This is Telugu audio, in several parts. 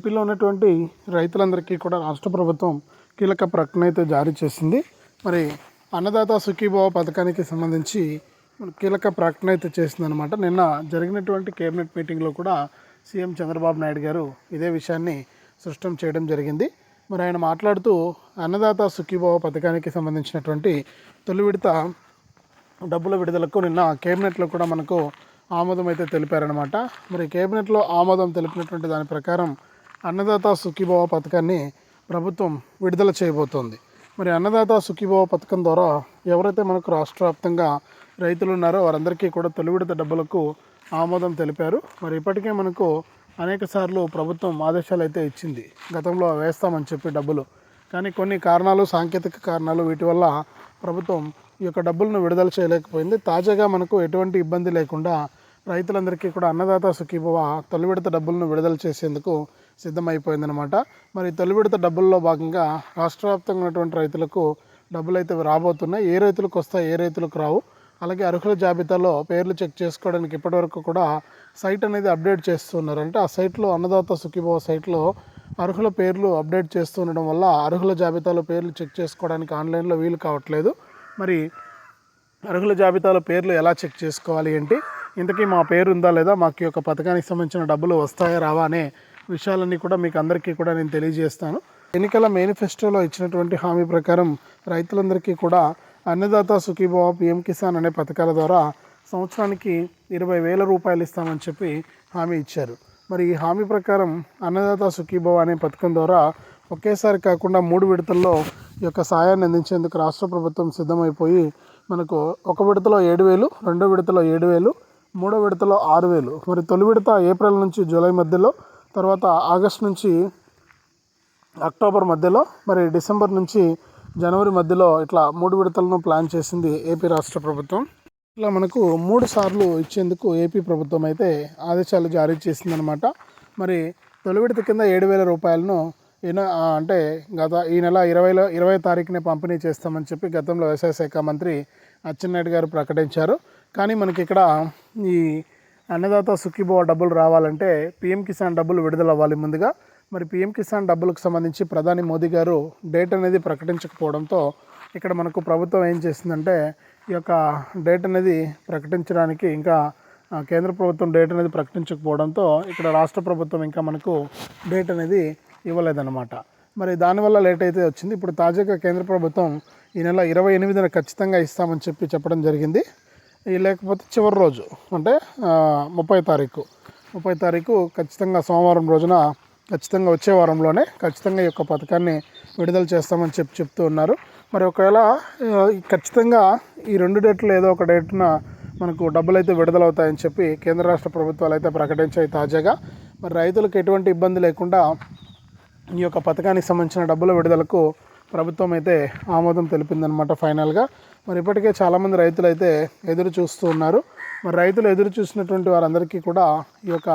ఏపీలో ఉన్నటువంటి రైతులందరికీ కూడా రాష్ట్ర ప్రభుత్వం కీలక ప్రకటన అయితే జారీ చేసింది. మరి అన్నదాత సుఖీభావ పథకానికి సంబంధించి కీలక ప్రకటన అయితే చేసిందనమాట నిన్న జరిగినటువంటి కేబినెట్ మీటింగ్లో కూడా సీఎం చంద్రబాబు నాయుడు గారు ఇదే విషయాన్ని స్పష్టం చేయడం జరిగింది. మరి ఆయన మాట్లాడుతూ అన్నదాత సుఖీభావ పథకానికి సంబంధించినటువంటి తొలి విడత డబ్బుల విడుదలకు నిన్న కేబినెట్లో కూడా మనకు ఆమోదం అయితే తెలిపారనమాట మరి కేబినెట్లో ఆమోదం తెలిపినటువంటి దాని ప్రకారం అన్నదాత సుఖీభవ పథకాన్ని ప్రభుత్వం విడుదల చేయబోతోంది. మరి అన్నదాత సుఖీభవ పథకం ద్వారా ఎవరైతే మనకు రాష్ట్ర వ్యాప్తంగా రైతులు ఉన్నారో వారందరికీ కూడా తొలి విడత డబ్బులకు ఆమోదం తెలిపారు. మరి ఇప్పటికే మనకు అనేక సార్లు ప్రభుత్వం ఆదేశాలు అయితే ఇచ్చింది. గతంలో వేస్తామని చెప్పి డబ్బులు. కానీ కొన్ని కారణాలు సాంకేతిక కారణాలు వీటి వల్ల ప్రభుత్వం ఈ యొక్క డబ్బులను విడుదల చేయలేకపోయింది. తాజాగా మనకు ఎటువంటి ఇబ్బంది లేకుండా రైతులందరికీ కూడా అన్నదాత సుఖీభవ తొలి విడత డబ్బులను విడుదల చేసేందుకు సిద్ధమైపోయిందనమాట మరి తొలి విడత డబ్బుల్లో భాగంగా రాష్ట్ర వ్యాప్తంగా ఉన్నటువంటి రైతులకు డబ్బులు అయితే రాబోతున్నాయి. ఏ రైతులకు వస్తాయి ఏ రైతులకు రావు? అలాగే అర్హుల జాబితాలో పేర్లు చెక్ చేసుకోవడానికి ఇప్పటివరకు కూడా సైట్ అనేది అప్డేట్ చేస్తున్నారు అంటే ఆ సైట్లో అన్నదాత సుఖీభవ సైట్లో అర్హుల పేర్లు అప్డేట్ చేస్తుండడం వల్ల అర్హుల జాబితాలో పేర్లు చెక్ చేసుకోవడానికి ఆన్లైన్లో వీలు కావట్లేదు. మరి అర్హుల జాబితాలో పేర్లు ఎలా చెక్ చేసుకోవాలి ఏంటి? ఇంతకీ మా పేరు ఉందా లేదా? మాకు యొక్క పథకానికి సంబంధించిన డబ్బులు వస్తాయా రావా అనే విషయాలన్నీ కూడా మీకు అందరికీ కూడా నేను తెలియజేస్తాను. ఎన్నికల మేనిఫెస్టోలో ఇచ్చినటువంటి హామీ ప్రకారం రైతులందరికీ కూడా అన్నదాత సుఖీభావ పిఎం కిసాన్ అనే పథకాల ద్వారా సంవత్సరానికి ఇరవై వేల రూపాయలు ఇస్తామని చెప్పి హామీ ఇచ్చారు. మరి ఈ హామీ ప్రకారం అన్నదాత సుఖీభవ అనే పథకం ద్వారా ఒకేసారి కాకుండా మూడు విడతల్లో ఈ యొక్క సాయాన్ని అందించేందుకు రాష్ట్ర ప్రభుత్వం సిద్ధమైపోయి మనకు ఒక విడతలో ఏడు వేలు రెండో విడతలో ఏడు వేలు మూడో విడతలో ఆరు వేలు. మరి తొలి విడత ఏప్రిల్ నుంచి జూలై మధ్యలో తర్వాత ఆగస్ట్ నుంచి అక్టోబర్ మధ్యలో మరి డిసెంబర్ నుంచి జనవరి మధ్యలో ఇట్లా మూడు విడతలను ప్లాన్ చేసింది ఏపీ రాష్ట్ర ప్రభుత్వం. ఇట్లా మనకు మూడు సార్లు ఇచ్చేందుకు ఏపీ ప్రభుత్వం అయితే ఆదేశాలు జారీ చేసిందనమాట. మరి తొలి విడత కింద ఏడు వేల రూపాయలను అంటే గత ఈ నెల ఇరవైలో ఇరవై తారీఖునే పంపిణీ చేస్తామని చెప్పి గతంలో వ్యవసాయ శాఖ మంత్రి అచ్చెన్నాయుడు గారు ప్రకటించారు. కానీ మనకి ఇక్కడ ఈ అన్నదాత సుఖీభవ డబ్బులు రావాలంటే పిఎం కిసాన్ డబ్బులు విడుదల అవ్వాలి ముందుగా. మరి పిఎం కిసాన్ డబ్బులకు సంబంధించి ప్రధాని మోదీ గారు డేట్ అనేది ప్రకటించకపోవడంతో ఇక్కడ మనకు ప్రభుత్వం ఏం చేసిందంటే ఈ యొక్క డేట్ అనేది ప్రకటించడానికి ఇంకా కేంద్ర ప్రభుత్వం డేట్ అనేది ప్రకటించకపోవడంతో ఇక్కడ రాష్ట్ర ప్రభుత్వం ఇంకా మనకు డేట్ అనేది ఇవ్వలేదన్నమాట. మరి దానివల్ల లేట్ అయితే వచ్చింది. ఇప్పుడు తాజాగా కేంద్ర ప్రభుత్వం ఈ నెల ఇరవై ఎనిమిదిన ఖచ్చితంగా ఇస్తామని చెప్పి చెప్పడం జరిగింది. లేకపోతే చివరి రోజు అంటే ముప్పై తారీఖు. ముప్పై తారీఖు ఖచ్చితంగా సోమవారం రోజున ఖచ్చితంగా వచ్చే వారంలోనే ఖచ్చితంగా ఈ యొక్క పథకాన్ని విడుదల చేస్తామని చెప్పి చెప్తూ ఉన్నారు. మరి ఒకవేళ ఖచ్చితంగా ఈ రెండు డేట్లు ఏదో ఒక డేట్న మనకు డబ్బులు అయితే విడుదలవుతాయని చెప్పి కేంద్ర రాష్ట్ర ప్రభుత్వాలు అయితే ప్రకటించాయి తాజాగా. మరి రైతులకు ఎటువంటి ఇబ్బంది లేకుండా ఈ యొక్క పథకానికి సంబంధించిన డబ్బుల విడుదలకు ప్రభుత్వం అయితే ఆమోదం తెలిపిందనమాట ఫైనల్గా. మరి ఇప్పటికే చాలామంది రైతులు అయితే ఎదురు చూస్తూ ఉన్నారు. మరి రైతులు ఎదురు చూసినటువంటి వారందరికీ కూడా ఈ యొక్క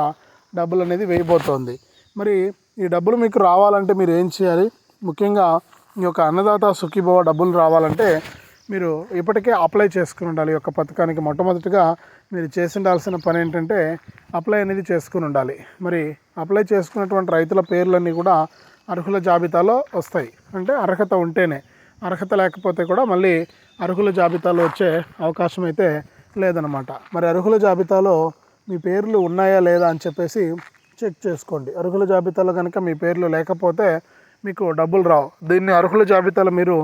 డబ్బులు అనేది వేయబోతోంది. మరి ఈ డబ్బులు మీకు రావాలంటే మీరు ఏం చేయాలి? ముఖ్యంగా ఈ యొక్క అన్నదాత సుఖీభవ డబ్బులు రావాలంటే మీరు ఇప్పటికే అప్లై చేసుకుని ఉండాలి. ఈ యొక్క పథకానికి మొట్టమొదటిగా మీరు చేసి ఉండాల్సిన పని ఏంటంటే అప్లై అనేది చేసుకుని ఉండాలి. మరి అప్లై చేసుకున్నటువంటి రైతుల పేర్లన్నీ కూడా అర్హుల జాబితాలో వస్తాయి. అంటే అర్హత ఉంటేనే అర్హత లేకపోతే కూడా మళ్ళీ అర్హుల జాబితాలో వచ్చే అవకాశం అయితే లేదనమాట మరి అర్హుల జాబితాలో మీ పేర్లు ఉన్నాయా లేదా అని చెప్పేసి చెక్ చేసుకోండి. అర్హుల జాబితాలో కనుక మీ పేర్లు లేకపోతే మీకు డబ్బులు రావు. దీన్ని అర్హుల జాబితాలో మీరు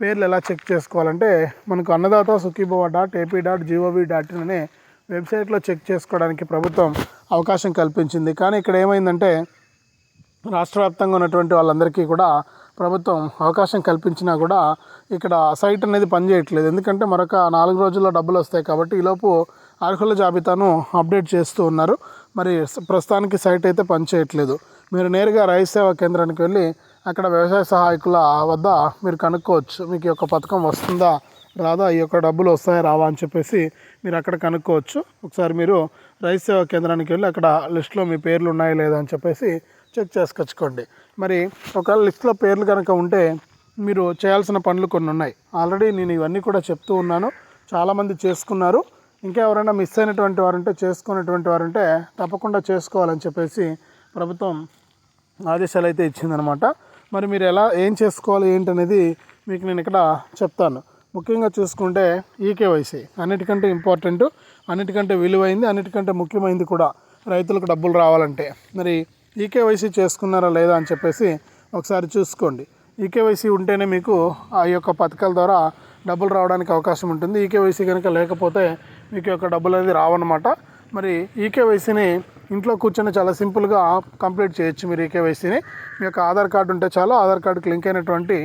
పేర్లు ఎలా చెక్ చేసుకోవాలంటే మనకు Annadata Sukhibhava dot AP dot GOV dot in అనే వెబ్సైట్లో చెక్ చేసుకోవడానికి ప్రభుత్వం అవకాశం కల్పించింది. కానీ ఇక్కడ ఏమైందంటే రాష్ట్ర వ్యాప్తంగా ఉన్నటువంటి వాళ్ళందరికీ కూడా ప్రభుత్వం అవకాశం కల్పించినా కూడా ఇక్కడ సైట్ అనేది పనిచేయట్లేదు. ఎందుకంటే మరొక నాలుగు రోజుల్లో డబ్బులు వస్తాయి కాబట్టి ఈలోపు అర్హుల జాబితాను అప్డేట్ చేస్తూ ఉన్నారు. మరి ప్రస్తుతానికి సైట్ అయితే పనిచేయట్లేదు. మీరు నేరుగా రైతు సేవా కేంద్రానికి వెళ్ళి అక్కడ వ్యవసాయ సహాయకుల వద్ద మీరు కనుక్కోవచ్చు. మీకు ఈ యొక్క పథకం వస్తుందా రాదా ఈ యొక్క డబ్బులు వస్తాయా రావా అని చెప్పేసి మీరు అక్కడ కనుక్కోవచ్చు. ఒకసారి మీరు రైతు సేవా కేంద్రానికి వెళ్ళి అక్కడ లిస్ట్లో మీ పేర్లు ఉన్నాయా లేదా అని చెప్పేసి చెక్ చేసుకొచ్చుకోండి మరి ఒకవేళ లిస్ట్లో పేర్లు కనుక ఉంటే మీరు చేయాల్సిన పనులు కొన్ని ఉన్నాయి. ఆల్రెడీ నేను ఇవన్నీ కూడా చెప్తూ ఉన్నాను. చాలామంది చేసుకున్నారు. ఇంకా ఎవరైనా మిస్ అయినటువంటి వారుంటే చేసుకున్నటువంటి వారుంటే తప్పకుండా చేసుకోవాలని చెప్పేసి ప్రభుత్వం ఆదేశాలు అయితే ఇచ్చిందనమాట. మరి మీరు ఎలా ఏం చేసుకోవాలి ఏంటనేది మీకు నేను ఇక్కడ చెప్తాను. ముఖ్యంగా చూసుకుంటే ఈకేవైసీ అన్నిటికంటే ఇంపార్టెంట్ అన్నిటికంటే విలువైంది అన్నిటికంటే ముఖ్యమైనది కూడా రైతులకు డబ్బులు రావాలంటే. మరి ఈకేవైసీ చేసుకున్నారా లేదా అని చెప్పేసి ఒకసారి చూసుకోండి. ఈకేవైసీ ఉంటేనే మీకు ఆ యొక్క పథకాల ద్వారా డబ్బులు రావడానికి అవకాశం ఉంటుంది. ఈకేవైసీ కనుక లేకపోతే మీకు యొక్క డబ్బులు అనేది రావన్నమాట. మరి ఈకేవైసీని ఇంట్లో కూర్చొని చాలా సింపుల్గా కంప్లీట్ చేయొచ్చు మీరు ఈకేవైసీని. మీ యొక్క ఆధార్ కార్డు ఉంటే చాలు ఆధార్ కార్డుకి లింక్ అయినటువంటి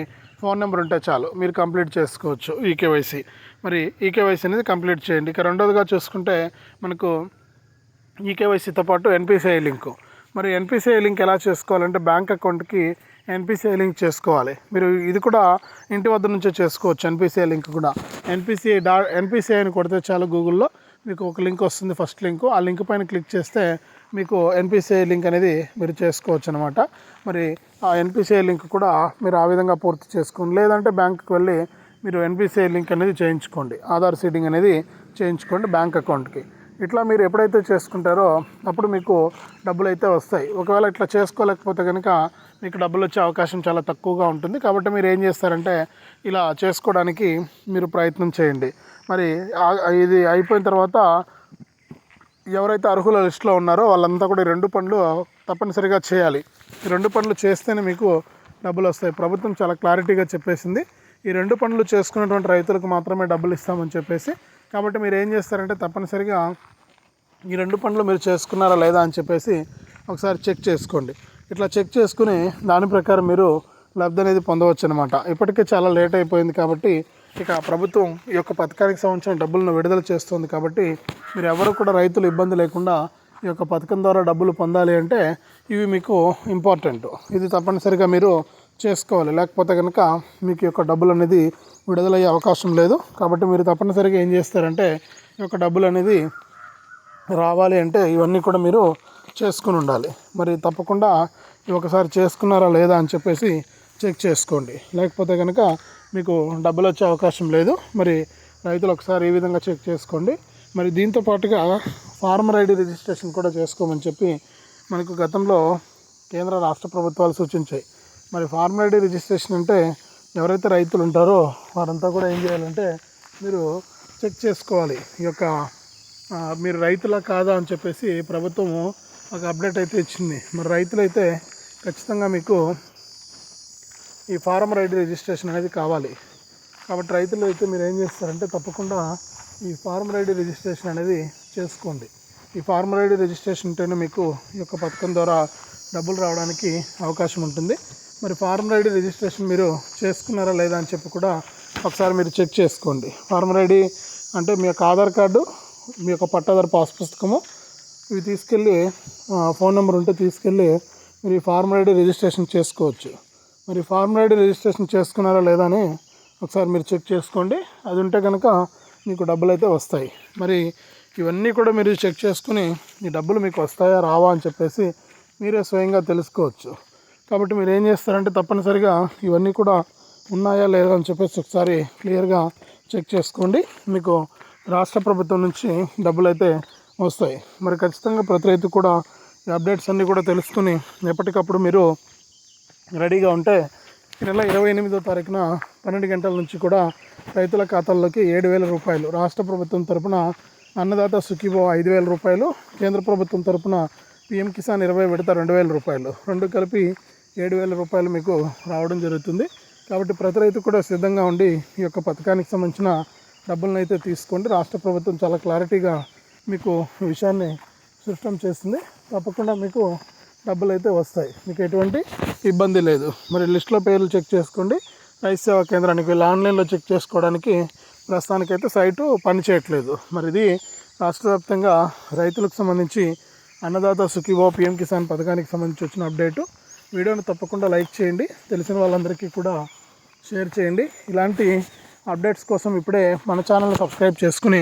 ఫోన్ నెంబర్ ఉంటే చాలు మీరు కంప్లీట్ చేసుకోవచ్చు ఈకేవైసీ. మరి ఈకేవైసీ అనేది కంప్లీట్ చేయండి. ఇక రెండోదిగా చూసుకుంటే మనకు ఈకేవైసీతో పాటు ఎన్పిసిఐ లింకు. మరి ఎన్పిసిఐ లింక్ ఎలా చేసుకోవాలంటే బ్యాంక్ అకౌంట్కి ఎన్పిసిఐ లింక్ చేసుకోవాలి. మీరు ఇది కూడా ఇంటి వద్ద నుంచే చేసుకోవచ్చు ఎన్పిసిఐ లింక్ కూడా. ఎన్పిసిఐ డా ఎన్పిసిఐ అని కొడితే చాలు గూగుల్లో మీకు ఒక లింక్ వస్తుంది ఫస్ట్ లింక్. ఆ లింక్ పైన క్లిక్ చేస్తే మీకు ఎన్పిసిఐ లింక్ అనేది మీరు చేసుకోవచ్చు అనమాట మరి ఆ ఎన్పిసిఐ లింక్ కూడా మీరు ఆ విధంగా పూర్తి చేసుకోండి లేదంటే బ్యాంకుకి వెళ్ళి మీరు ఎన్పిసిఐ లింక్ అనేది చేయించుకోండి. ఆధార్ సీడింగ్ అనేది చేయించుకోండి బ్యాంక్ అకౌంట్కి. ఇట్లా మీరు ఎప్పుడైతే చేసుకుంటారో అప్పుడు మీకు డబ్బులు అయితే వస్తాయి. ఒకవేళ ఇట్లా చేసుకోలేకపోతే కనుక మీకు డబ్బులు వచ్చే అవకాశం చాలా తక్కువగా ఉంటుంది. కాబట్టి మీరు ఏం చేస్తారంటే ఇలా చేసుకోవడానికి మీరు ప్రయత్నం చేయండి. మరి ఇది అయిపోయిన తర్వాత ఎవరైతే అర్హుల లిస్టులో ఉన్నారో వాళ్ళంతా కూడా ఈ రెండు పనులు తప్పనిసరిగా చేయాలి. ఈ రెండు పనులు చేస్తేనే మీకు డబ్బులు వస్తాయి ప్రభుత్వం చాలా క్లారిటీగా చెప్పేసింది. ఈ రెండు పనులు చేసుకున్నటువంటి రైతులకు మాత్రమే డబ్బులు ఇస్తామని చెప్పేసి కాబట్టి మీరు ఏం చేస్తారంటే తప్పనిసరిగా ఈ రెండు పనులు మీరు చేసుకున్నారా లేదా అని చెప్పేసి ఒకసారి చెక్ చేసుకోండి. ఇట్లా చెక్ చేసుకుని దాని ప్రకారం మీరు లబ్ధి అనేది పొందవచ్చు అనమాట ఇప్పటికే చాలా లేట్ అయిపోయింది కాబట్టి ఇక ప్రభుత్వం ఈ యొక్క పథకానికి సంబంధించిన డబ్బులను విడుదల చేస్తుంది కాబట్టి మీరు ఎవరు కూడా రైతులు ఇబ్బంది లేకుండా ఈ యొక్క పథకం ద్వారా డబ్బులు పొందాలి అంటే ఇవి మీకు ఇంపార్టెంట్ ఇది తప్పనిసరిగా మీరు చేసుకోవాలి. లేకపోతే కనుక మీకు యొక్క డబ్బులు అనేది విడుదలయ్యే అవకాశం లేదు. కాబట్టి మీరు తప్పనిసరిగా ఏం చేస్తారంటే ఈ యొక్క డబ్బులు అనేది రావాలి అంటే ఇవన్నీ కూడా మీరు చేసుకుని ఉండాలి. మరి తప్పకుండా ఒకసారి చేసుకున్నారా లేదా అని చెప్పేసి చెక్ చేసుకోండి. లేకపోతే కనుక మీకు డబ్బులు వచ్చే అవకాశం లేదు. మరి రైతులు ఒకసారి ఈ విధంగా చెక్ చేసుకోండి. మరి దీంతో పాటుగా ఫార్మర్ ఐడి రిజిస్ట్రేషన్ కూడా చేసుకోమని చెప్పి మనకు గతంలో కేంద్ర రాష్ట్ర ప్రభుత్వాలు సూచించాయి. మరి ఫార్మర్ ఐడి రిజిస్ట్రేషన్ అంటే ఎవరైతే రైతులు ఉంటారో వారంతా కూడా ఏం చేయాలంటే మీరు చెక్ చేసుకోవాలి. ఈ యొక్క మీరు రైతులా కాదా అని చెప్పేసి ప్రభుత్వము ఒక అప్డేట్ అయితే ఇచ్చింది. మరి రైతులైతే ఖచ్చితంగా మీకు ఈ ఫార్మర్ ఐడి రిజిస్ట్రేషన్ అనేది కావాలి. కాబట్టి రైతులు అయితే మీరు ఏం చేస్తారంటే తప్పకుండా ఈ ఫార్మర్ ఐడి రిజిస్ట్రేషన్ అనేది చేసుకోండి. ఈ ఫార్మర్ ఐడి రిజిస్ట్రేషన్ ఉంటేనే మీకు ఈ యొక్క పథకం ద్వారా డబ్బులు రావడానికి అవకాశం ఉంటుంది. మరి ఫార్మర్ ఐడి రిజిస్ట్రేషన్ మీరు చేసుకున్నారా లేదా అని చెప్పి కూడా ఒకసారి మీరు చెక్ చేసుకోండి. ఫార్మర్ ఐడి అంటే మీ యొక్క ఆధార్ కార్డు మీ యొక్క పట్టాదారు పాస్ పుస్తకము ఇవి తీసుకెళ్ళి ఫోన్ నెంబర్ ఉంటే తీసుకెళ్ళి మీరు ఈ ఫార్మర్ ఐడి రిజిస్ట్రేషన్ చేసుకోవచ్చు. మరి ఫార్మర్ ఐడి రిజిస్ట్రేషన్ చేసుకున్నారా లేదా అని ఒకసారి మీరు చెక్ చేసుకోండి. అది ఉంటే కనుక మీకు డబ్బులు అయితే వస్తాయి. మరి ఇవన్నీ కూడా మీరు చెక్ చేసుకుని ఈ డబ్బులు మీకు వస్తాయా రావా అని చెప్పేసి మీరే స్వయంగా తెలుసుకోవచ్చు. కాబట్టి మీరు ఏం చేస్తారంటే తప్పనిసరిగా ఇవన్నీ కూడా ఉన్నాయా లేదా అని చెప్పేసి ఒకసారి క్లియర్గా చెక్ చేసుకోండి. మీకు రాష్ట్ర ప్రభుత్వం నుంచి డబ్బులు అయితే వస్తాయి. మరి ఖచ్చితంగా ప్రతి రైతు కూడా ఈ అప్డేట్స్ అన్నీ కూడా తెలుసుకుని ఎప్పటికప్పుడు మీరు రెడీగా ఉంటే ఈ నెల ఇరవై ఎనిమిదో తారీఖున పన్నెండు గంటల నుంచి కూడా రైతుల ఖాతాల్లోకి ఏడు వేల రూపాయలు రాష్ట్ర ప్రభుత్వం తరపున అన్నదాత సుఖీభో ఐదు వేల రూపాయలు కేంద్ర ప్రభుత్వం తరపున పిఎం కిసాన్ ఇరవై విడత రెండు వేల రూపాయలు రెండు కలిపి ఏడు వేల రూపాయలు మీకు రావడం జరుగుతుంది. కాబట్టి ప్రతి రైతు కూడా సిద్ధంగా ఉండి ఈ యొక్క పథకానికి సంబంధించిన డబ్బులను అయితే తీసుకోండి. రాష్ట్ర ప్రభుత్వం చాలా క్లారిటీగా మీకు విషయాన్ని సృష్టం చేస్తుంది. తప్పకుండా మీకు డబ్బులు అయితే వస్తాయి. మీకు ఎటువంటి ఇబ్బంది లేదు. మరి లిస్ట్లో పేర్లు చెక్ చేసుకోండి. రైతు సేవా కేంద్రానికి వెళ్ళి ఆన్లైన్లో చెక్ చేసుకోవడానికి ప్రస్తుతానికైతే సైటు పనిచేయట్లేదు. మరి ఇది రాష్ట్ర వ్యాప్తంగా రైతులకు సంబంధించి అన్నదాత సుఖీభావ పిఎం కిసాన్ పథకానికి సంబంధించి వచ్చిన అప్డేటు. వీడియోని తప్పకుండా లైక్ చేయండి. తెలిసిన వాళ్ళందరికీ కూడా షేర్ చేయండి. ఇలాంటి అప్డేట్స్ కోసం ఇప్పుడే మన ఛానల్ని సబ్స్క్రైబ్ చేసుకుని